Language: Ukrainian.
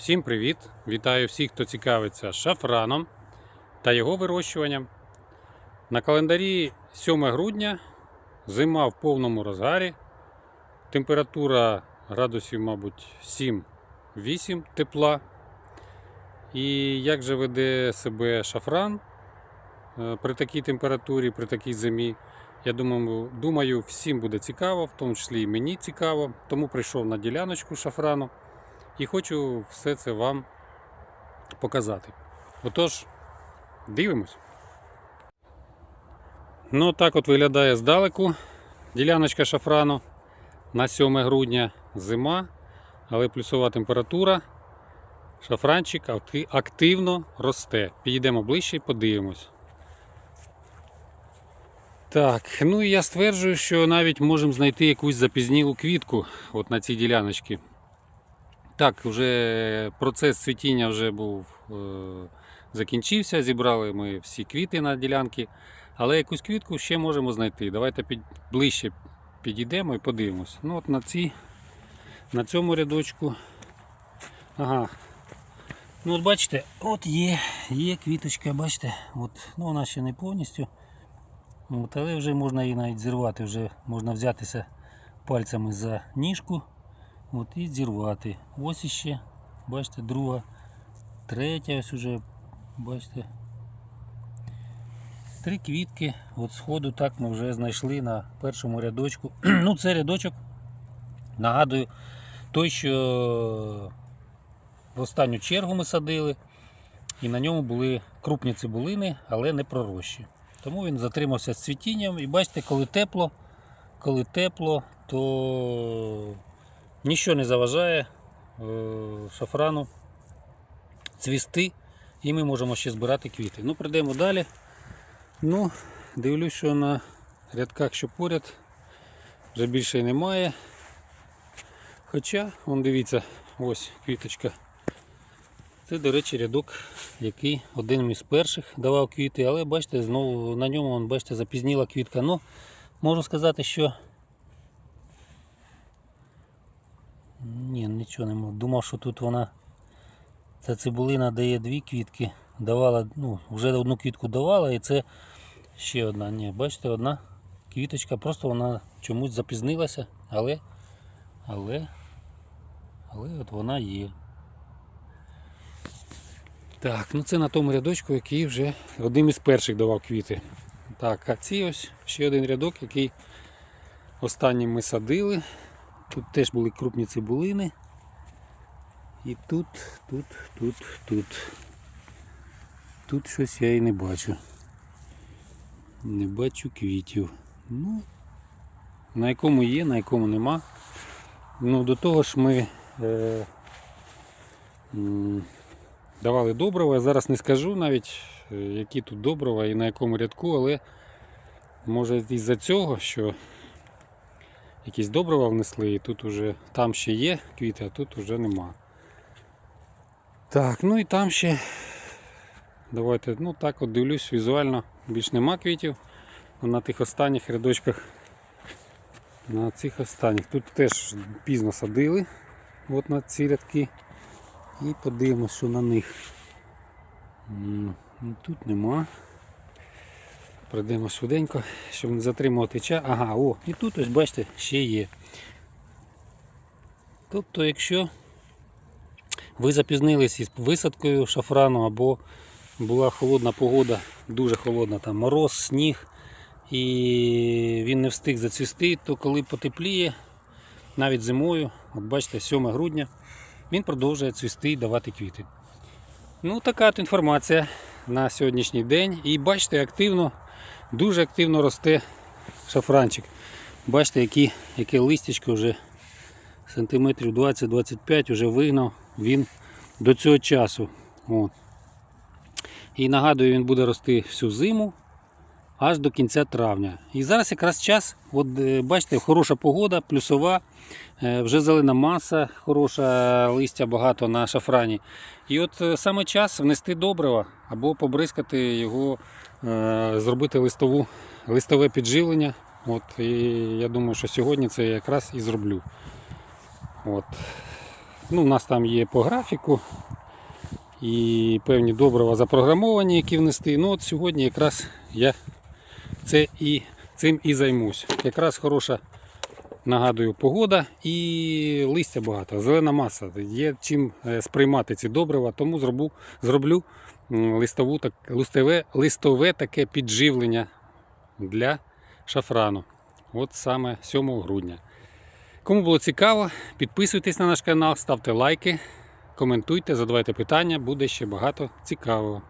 Всім привіт! Вітаю всіх, хто цікавиться шафраном та його вирощуванням. На календарі 7 грудня, зима в повному розгарі. Температура градусів, мабуть, 7-8 тепла. І як же веде себе шафран е, при такій температурі, при такій зимі? Я думаю, думаю, всім буде цікаво, в тому числі і мені цікаво. Тому прийшов на діляночку шафрану і хочу все це вам показати. Отож, дивимось. Ну, так от виглядає здалеку діляночка шафрану на 7 грудня зима, але плюсова температура. Шафранчик активно росте. Підійдемо ближче і подивимось. Так, ну і я стверджую, що навіть можемо знайти якусь запізнілу квітку от на цій діляночці. Так, вже процес цвітіння вже був е, закінчився. Зібрали ми всі квіти на ділянки, але якусь квітку ще можемо знайти. Давайте під, ближче підійдемо і подивимось. Ну от на цій, на цьому рядочку. Ага. Ну от бачите, от є, є квіточка, бачите, от, ну вона ще не повністю. От, але вже можна її навіть зірвати, вже можна взятися пальцями за ніжку. От і зірвати. Ось іще, бачите, друга, третя ось уже, бачите. Три квітки. От сходу так ми вже знайшли на першому рядочку. ну, це рядочок, нагадую, той, що в останню чергу ми садили. І на ньому були крупні цибулини, але не пророщі. Тому він затримався з цвітінням. І бачите, коли тепло, коли тепло, то Ніщо не заважає е, шафрану цвісти і ми можемо ще збирати квіти. Ну, прийдемо далі. Ну, дивлюсь, що на рядках, що поряд, вже більше немає. Хоча, вон дивіться, ось квіточка. Це, до речі, рядок, який один із перших давав квіти, але бачите, знову на ньому бачите, запізніла квітка. Ну, можу сказати, що Ні, нічого не можу. Думав, що тут вона. Ця цибулина дає дві квітки. Давала, ну, вже одну квітку давала і це ще одна. Ні, бачите, одна квіточка, просто вона чомусь запізнилася, але, але, але от вона є. Так, ну це на тому рядочку, який вже одним із перших давав квіти. Так, а ці ось ще один рядок, який останнім ми садили. Тут теж були крупні цибулини. І тут, тут, тут, тут. Тут щось я і не бачу. Не бачу квітів. Ну, на якому є, на якому нема. Ну, до того ж ми е, давали добрива. Я зараз не скажу навіть, е, які тут добрива і на якому рядку, але може із-за цього, що якісь добрива внесли і тут уже там ще є квіти, а тут вже нема. Так, ну і там ще давайте, ну так от дивлюсь візуально, більш нема квітів. А на тих останніх рядочках, на цих останніх. Тут теж пізно садили от на ці рядки. І подивимось, що на них. Ну, Тут нема. Пройдемо швиденько, щоб не затримувати час. Ага, о, і тут ось бачите, ще є. Тобто, якщо ви запізнились із висадкою шафрану або була холодна погода, дуже холодна, там мороз, сніг, і він не встиг зацвісти, то коли потепліє, навіть зимою, от бачите, 7 грудня, він продовжує цвісти і давати квіти. Ну, така от інформація на сьогоднішній день. І бачите, активно, дуже активно росте шафранчик. Бачите, які, яке листячко вже сантиметрів 20-25 вже вигнав він до цього часу. От. І нагадую, він буде рости всю зиму аж до кінця травня. І зараз якраз час, от е, бачите, хороша погода, плюсова, е, вже зелена маса, хороша листя багато на шафрані. І от е, саме час внести добрива або побризкати його, е, зробити листову, листове підживлення. От, і я думаю, що сьогодні це я якраз і зроблю. От. Ну, у нас там є по графіку і певні добрива запрограмовані, які внести. Ну от сьогодні якраз я це і, цим і займусь. Якраз хороша, нагадую, погода і листя багато, зелена маса. Є чим е, сприймати ці добрива, тому зроблю, зроблю листову, так, листове, листове таке підживлення для шафрану. От саме 7 грудня. Кому було цікаво, підписуйтесь на наш канал, ставте лайки, коментуйте, задавайте питання, буде ще багато цікавого.